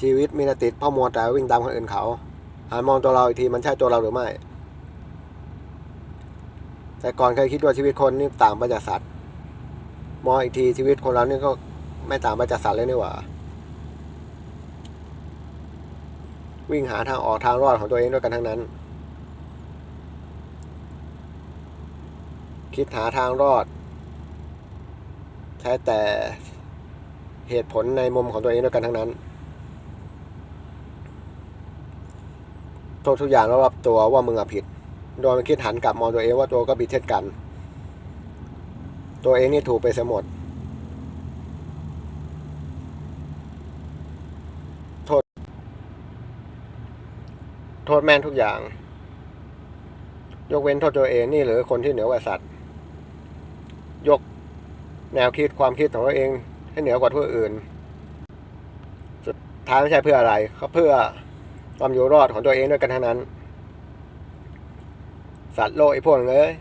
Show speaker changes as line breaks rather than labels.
ชีวิตมีแต่ติดพ่อมัวแต่วิ่งตามคนอื่นเขาหันมองตัวเราอีกทีมันใช่ตัวเราหรือไม่ แต่ก่อนเคยคิดว่าชีวิตคนนี่ต่างไปจากสัตว์มองอีกทีชีวิตคนเรานี่ก็ไม่ต่างไปจากสัตว์เลยนี่หว่าวิ่งหาทางออกทางรอดของตัวเองด้วยกันทั้งนั้น คิดหาทางรอด ใช้แต่เหตุผลในมุมของตัวเองด้วยกันทั้งนั้น ทษทุกอย่างรอบตัวว่ามึงอะผิด โดยไม่คิดหันกลับมองตัวเองว่าตัวก็ผิดเช่นกัน ตัวเองนี่ถูกไปเสียหมด โทษ โทษแม่งทุกอย่าง ยกเว้นโทษตัวเองนี่หรือคนที่เหนือกว่าสัตว์ ยกแนวคิดความคิดของตัวเองให้เหนือกว่าผู้อื่น สุดท้ายไม่ใช่เพื่ออะไรก็เพื่อ ความอยู่รอดของตัวเองด้วยกันทั้งนั้น สัตว์โลกไอ้พวกนั้นเอ้ย